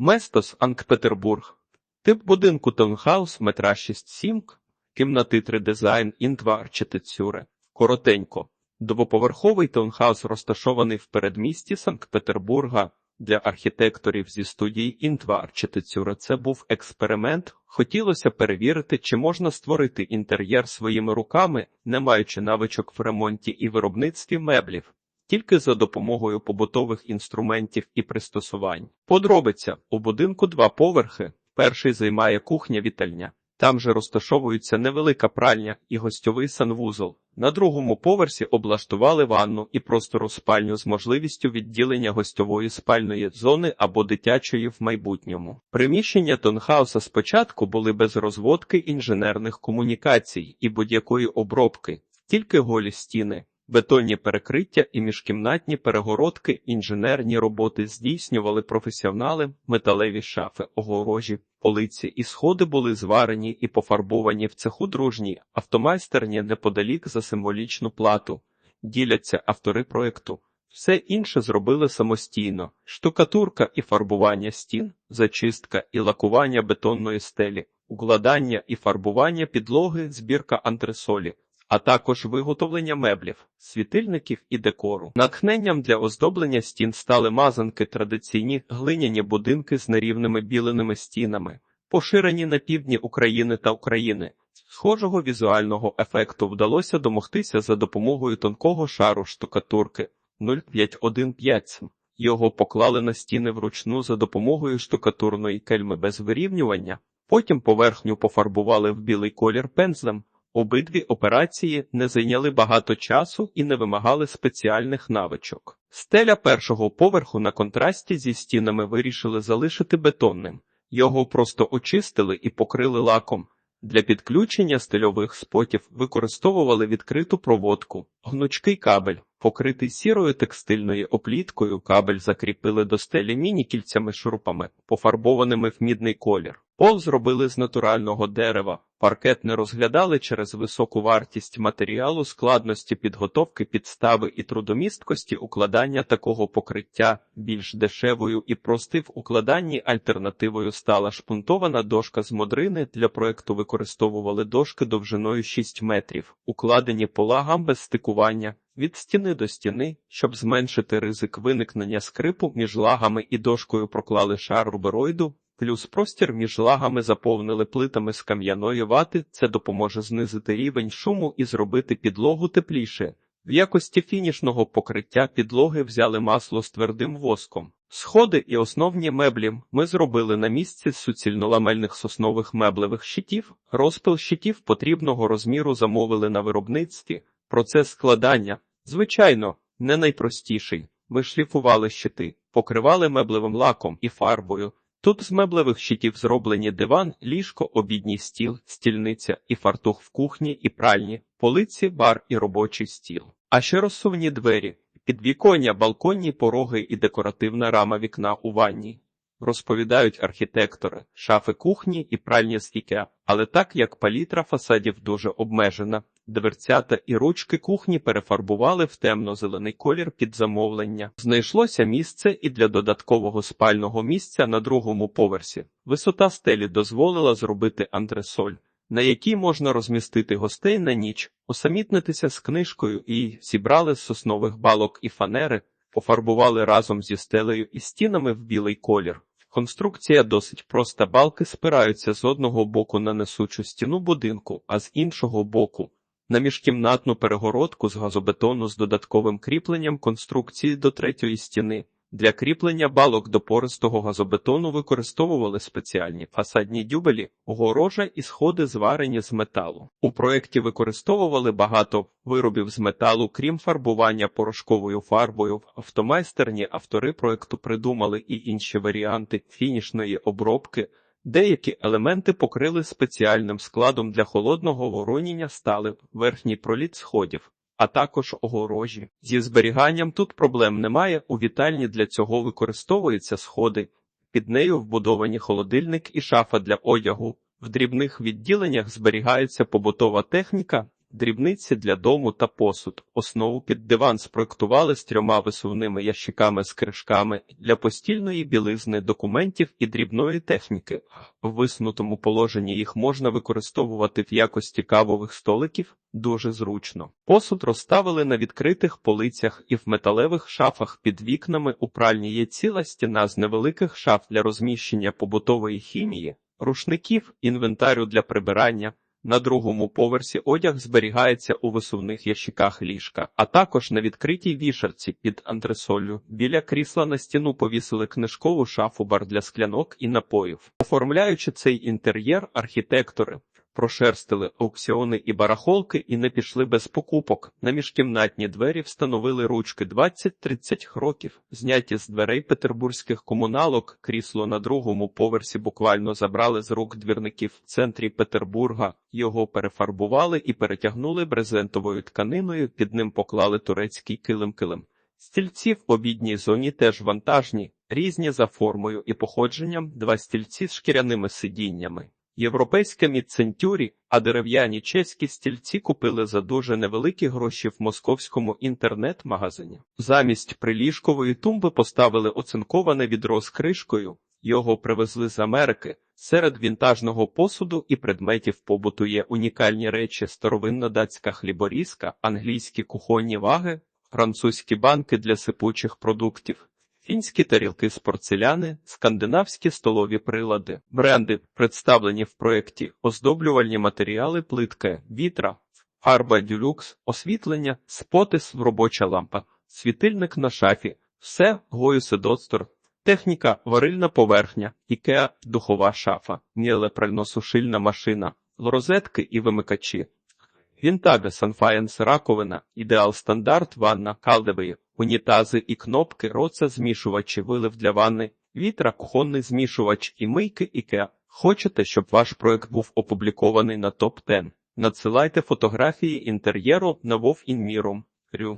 Место Санкт-Петербург. Тип будинку таунхаус метра 6-7, кімнати 3 дизайн, інтва архітектури. Коротенько. Двоповерховий таунхаус розташований в передмісті Санкт-Петербурга. Для архітекторів зі студії інтва архітектури це був експеримент. Хотілося перевірити, чи можна створити інтер'єр своїми руками, не маючи навичок в ремонті і виробництві меблів тільки за допомогою побутових інструментів і пристосувань. Подробиця у будинку два поверхи. Перший займає кухня-вітальня. Там же розташовується невелика пральня і гостьовий санвузол. На другому поверсі облаштували ванну і простору спальню з можливістю відділення гостьової спальної зони або дитячої в майбутньому. Приміщення Тонхауса спочатку були без розводки інженерних комунікацій і будь-якої обробки, тільки голі стіни. Бетонні перекриття і міжкімнатні перегородки, інженерні роботи здійснювали професіонали, металеві шафи, огорожі, полиці і сходи були зварені і пофарбовані в цеху дружні, автомайстерні неподалік за символічну плату. Діляться автори проекту. Все інше зробили самостійно: штукатурка і фарбування стін, зачистка і лакування бетонної стелі, укладання і фарбування підлоги, збірка антресолі а також виготовлення меблів, світильників і декору. Натхненням для оздоблення стін стали мазанки традиційні глиняні будинки з нерівними біленими стінами, поширені на півдні України та України. Схожого візуального ефекту вдалося домогтися за допомогою тонкого шару штукатурки 0515. Його поклали на стіни вручну за допомогою штукатурної кельми без вирівнювання, потім поверхню пофарбували в білий колір пензлем, Обидві операції не зайняли багато часу і не вимагали спеціальних навичок. Стеля першого поверху на контрасті зі стінами вирішили залишити бетонним. Його просто очистили і покрили лаком. Для підключення стильових спотів використовували відкриту проводку, гнучкий кабель, покритий сірою текстильною опліткою. Кабель закріпили до стелі міні-кільцями шурупами, пофарбованими в мідний колір. Пол зробили з натурального дерева. Паркет не розглядали через високу вартість матеріалу, складності підготовки підстави і трудомісткості укладання такого покриття більш дешевою і прости в укладанні альтернативою стала шпунтована дошка з модрини. Для проекту використовували дошки довжиною 6 метрів, укладені полагам без стикування від стіни до стіни, щоб зменшити ризик виникнення скрипу між лагами і дошкою проклали шар рубероїду. Плюс простір між лагами заповнили плитами з кам'яної вати, це допоможе знизити рівень шуму і зробити підлогу тепліше. В якості фінішного покриття підлоги взяли масло з твердим воском. Сходи і основні меблі ми зробили на місці суцільноламельних соснових меблевих щитів. Розпил щитів потрібного розміру замовили на виробництві. Процес складання, звичайно, не найпростіший. Ми шліфували щити, покривали меблевим лаком і фарбою. Тут з меблевих щитів зроблені диван, ліжко, обідній стіл, стільниця і фартух в кухні і пральні, полиці, бар і робочий стіл. А ще розсувні двері, підвіконня, балконні пороги і декоративна рама вікна у ванні. Розповідають архітектори, шафи кухні і пральні Ікеа, але так як палітра фасадів дуже обмежена, Дверцята і ручки кухні перефарбували в темно-зелений колір під замовлення. Знайшлося місце і для додаткового спального місця на другому поверсі. Висота стелі дозволила зробити антресоль, на якій можна розмістити гостей на ніч, усамітнитися з книжкою і зібрали з соснових балок і фанери, пофарбували разом зі стелею і стінами в білий колір. Конструкція досить проста балки спираються з одного боку на несучу стіну будинку, а з іншого боку на міжкімнатну перегородку з газобетону з додатковим кріпленням конструкції до третьої стіни. Для кріплення балок до пористого газобетону використовували спеціальні фасадні дюбелі, огорожа і сходи, зварені з металу. У проєкті використовували багато виробів з металу, крім фарбування порошковою фарбою. В автомайстерні автори проєкту придумали і інші варіанти фінішної обробки. Деякі елементи покрили спеціальним складом для холодного вороніння стали верхній проліт сходів, а також огорожі. Зі зберіганням тут проблем немає. У вітальні для цього використовуються сходи, під нею вбудовані холодильник і шафа для одягу. В дрібних відділеннях зберігається побутова техніка, дрібниці для дому та посуд. Основу під диван спроектували з трьома висувними ящиками з кришками для постільної білизни, документів і дрібної техніки. В висунутому положенні їх можна використовувати в якості кавових столиків дуже зручно. Посуд розставили на відкритих полицях і в металевих шафах під вікнами. У пральні є ціла стіна з невеликих шаф для розміщення побутової хімії, рушників, інвентарю для прибирання. На другому поверсі одяг зберігається у висувних ящиках ліжка, а також на відкритій вішарці під антресолю. Біля крісла на стіну повісили книжкову шафу бар для склянок і напоїв. Оформляючи цей інтер'єр, архітектори прошерстили аукціони і барахолки і не пішли без покупок. На міжкімнатні двері встановили ручки 20-30 років, зняті з дверей петербурзьких комуналок. Крісло на другому поверсі буквально забрали з рук двірників в центрі Петербурга. Його перефарбували і перетягнули брезентовою тканиною. Під ним поклали турецький килим-килим. Стільці в обідній зоні теж вантажні, різні за формою і походженням, два стільці з шкіряними сидіннями. Європейське мідцентюрі, а дерев'яні чеські стільці купили за дуже невеликі гроші в московському інтернет-магазині. Замість приліжкової тумби поставили оцинковане відро з кришкою. Його привезли з Америки. Серед вінтажного посуду і предметів побуту є унікальні речі: старовинна датська хліборізка, англійські кухонні ваги, французькі банки для сипучих продуктів. Фінські тарілки з порцеляни, скандинавські столові прилади, бренди, представлені в проєкті, оздоблювальні матеріали, плитка, вітра, фарба дюлюкс, освітлення, спотис, робоча лампа, світильник на шафі, все Гоюседостор, техніка, варильна поверхня, ікеа, духова шафа, міле пральносушильна машина, розетки і вимикачі. Вінтага Санфаєнс раковина, ідеал стандарт ванна, калдевий, унітази і кнопки, роца змішувачі, вилив для ванни, вітра, кухонний змішувач і мийки Ікеа. Хочете, щоб ваш проект був опублікований на топ 10 Надсилайте фотографії інтер'єру на Вов Інміром. Рю.